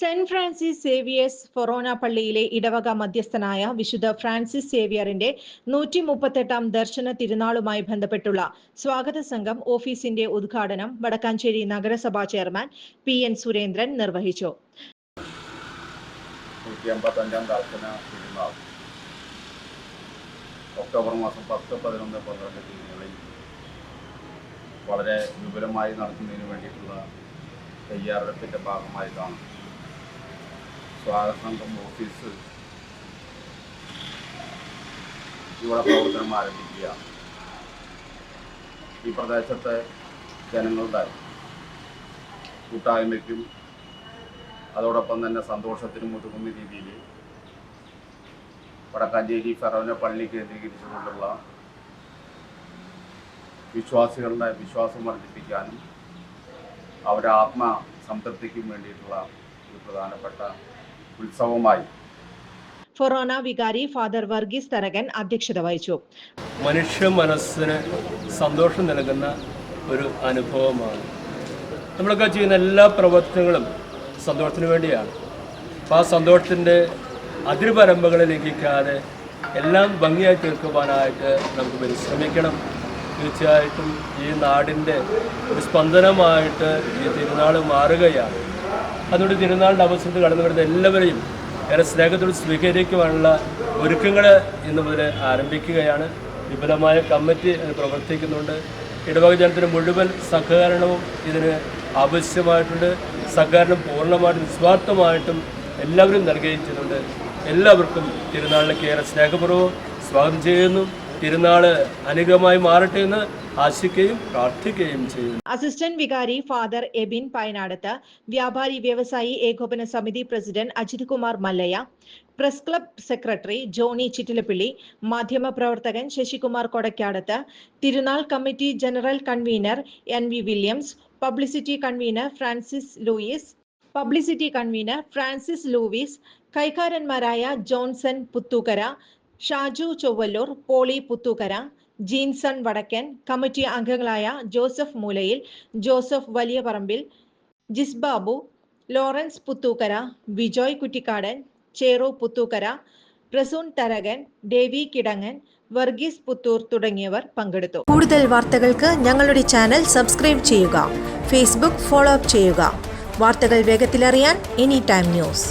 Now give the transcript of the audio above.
Saint Francis Xavier's ഫൊറോന പള്ളിയിലെ ഇടവക മധ്യസ്ഥനായ വിശുദ്ധ ഫ്രാൻസിസ് സേവിയറിന്റെ നൂറ്റി മുപ്പത്തെട്ടാം ദർശന തിരുനാളുമായി ബന്ധപ്പെട്ടുള്ള സ്വാഗത സംഘം ഓഫീസിന്റെ ഉദ്ഘാടനം വടക്കാഞ്ചേരി നഗരസഭാ ചെയർമാൻ പി എൻ സുരേന്ദ്രൻ നിർവഹിച്ചു. ഒക്ടോബർ മാസം പത്ത് പതിനൊന്ന് പന്ത്രണ്ട് തീയതികളിൽ വളരെ വിപുലമായി നടത്തുന്നതിന് വേണ്ടിയിട്ടുള്ള തയ്യാറെടുപ്പിന്റെ ഭാഗമായിട്ടാണ് സ്വാഗത സംഘം ഓഫീസ് ഇവിടെ പ്രവർത്തനം ആരംഭിക്കുക ഈ പ്രദേശത്തെ ജനങ്ങളുടെ കൂട്ടായ്മയ്ക്കും അതോടൊപ്പം തന്നെ സന്തോഷത്തിനും ഒതുങ്ങുന്ന രീതിയിൽ വടക്കാഞ്ചേരി ഫെറോന പള്ളി കേന്ദ്രീകരിച്ചുകൊണ്ടുള്ള വിശ്വാസികളുടെ വിശ്വാസം വർദ്ധിപ്പിക്കാനും അവരുടെ ആത്മ സംതൃപ്തിക്കും വേണ്ടിയിട്ടുള്ള ഒരു പ്രധാനപ്പെട്ട ഉത്സവമായി ഫൊറോന വികാരി ഫാദർ വർഗീസ് തരകൻ അധ്യക്ഷത വഹിച്ചു. മനുഷ്യ മനസ്സിന് സന്തോഷം നൽകുന്ന ഒരു അനുഭവമാണ്. നമ്മളൊക്കെ ചെയ്യുന്ന എല്ലാ പ്രവർത്തനങ്ങളും സന്തോഷത്തിന് വേണ്ടിയാണ്. അപ്പോൾ ആ സന്തോഷത്തിന്റെ അതിർപരമ്പകളെ ലംഘിക്കാതെ എല്ലാം ഭംഗിയായി തീർക്കുവാനായിട്ട് നമുക്ക് പരിശ്രമിക്കണം. തീർച്ചയായിട്ടും ഈ നാടിന്റെ ഒരു സ്പന്ദനമായിട്ട് ഈ തിരുനാൾ മാറുകയാണ്. അതുകൊണ്ട് തിരുനാളിന്റെ അവസരത്തിൽ കടന്നു വരുന്ന എല്ലാവരെയും ഏറെ സ്നേഹത്തോട് സ്വീകരിക്കുവാനുള്ള ഒരുക്കങ്ങൾ ഇന്ന് മുതൽ ആരംഭിക്കുകയാണ്. വിപുലമായ കമ്മിറ്റി പ്രവർത്തിക്കുന്നുണ്ട്. ഇടവക ജനത്തിന് മുഴുവൻ സഹകരണവും ഇതിന് ആവശ്യമായിട്ടുണ്ട്. സഹകരണം പൂർണമായിട്ടും നിസ്വാർത്ഥമായിട്ടും എല്ലാവരും നൽകുകയും ചെയ്യുന്നുണ്ട് എല്ലാവർക്കും തിരുനാളിലേക്ക് ഏറെ സ്നേഹപൂർവം സ്വാഗതം ചെയ്യുന്നു. തിരുനാൾ അനുഗ്രഹമായി മാറട്ടെ എന്ന് ആശിക്കുകയും പ്രാർത്ഥിക്കുകയും ചെയ്യുന്നു. അസിസ്റ്റന്റ് വികാരി ഫാദർ എബിൻ പയനാടത്ത് വ്യാപാരി വ്യവസായി ഏകോപന സമിതി president Ajith Kumar Mallaya press club secretary Johnny Chittilappilly മാധ്യമ പ്രവർത്തകൻ ശശികുമാർ കൊടക്കാടത്ത് തിരുനാൾ committee general convener N V Williams publicity convener Francis Louis publicity convener Francis Louis കൈക്കാരന്മാരായ Johnson Puthukkara Shaju Chowallur Poly Puthukkara Jeenson Vadakkan committee അംഗങ്ങളായ Joseph Moolayil Joseph Valiyaparambil Jisbabu Lawrence Puthukkara Vijoy Kuttikkadan Cheru Puthukkara Prasoon Tharakan Devi Kidangan Varghese Puthur തുടങ്ങിയവർ പങ്കെടുത്തു. കൂടുതൽ വാർത്തകൾക്ക് ഞങ്ങളുടെ channel subscribe ചെയ്യുക Facebook follow up ചെയ്യുക. വാർത്തകൾ വേഗത്തിലറിയാൻ any time news.